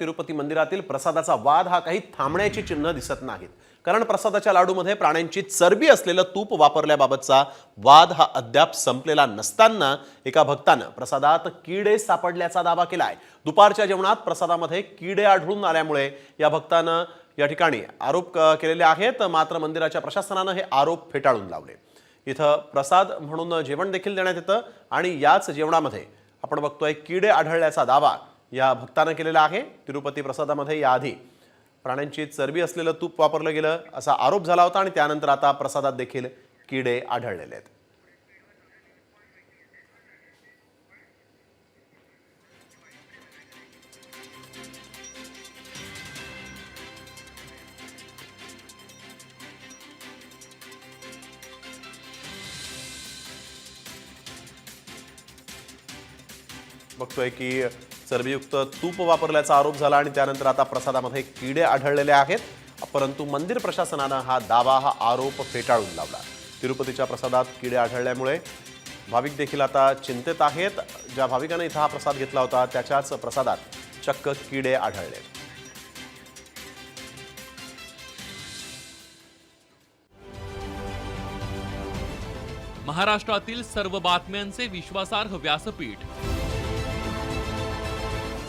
तिरुपती मंदिरातील प्रसादाचा वाद हा काही थांबण्याची चिन्ह दिसत नाहीत. कारण प्रसादाच्या लाडूमध्ये प्राण्यांची चरबी असलेलं तूप वापरल्याबाबतचा वाद हा अद्याप संपलेला नसताना एका भक्तानं प्रसादात किडे सापडल्याचा दावा केला आहे दुपारच्या जेवणात प्रसादामध्ये किडे आढळून आल्यामुळे या भक्तानं या ठिकाणी आरोप केलेले आहेत. मात्र मंदिराच्या प्रशासनानं हे आरोप फेटाळून लावले. इथं प्रसाद म्हणून जेवण देखील देण्यात येतं आणि याच जेवणामध्ये आपण बघतोय किडे आढळल्याचा दावा या भक्तानं केलेला आहे. तिरुपती प्रसादामध्ये याआधी प्राण्यांची चरबी असलेलं तूप वापरलं गेलं असा आरोप झाला होता आणि त्यानंतर आता प्रसादात देखील किडे आढळलेले आहेत. बघतोय की चरबीयुक्त तूप वापरल्याचा आरोप झाला आणि त्यानंतर आता प्रसादामध्ये किडे आढळलेले आहेत. परंतु मंदिर प्रशासनानं हा दावा हा आरोप फेटाळून लावला. तिरुपतीच्या प्रसादात किडे आढळल्यामुळे भाविक देखील आता चिंतेत आहेत. ज्या भाविकानं इथं हा प्रसाद घेतला होता त्याच्याच प्रसादात चक्क किडे आढळले. महाराष्ट्रातील सर्व बातम्यांचे विश्वासार्ह व्यासपीठ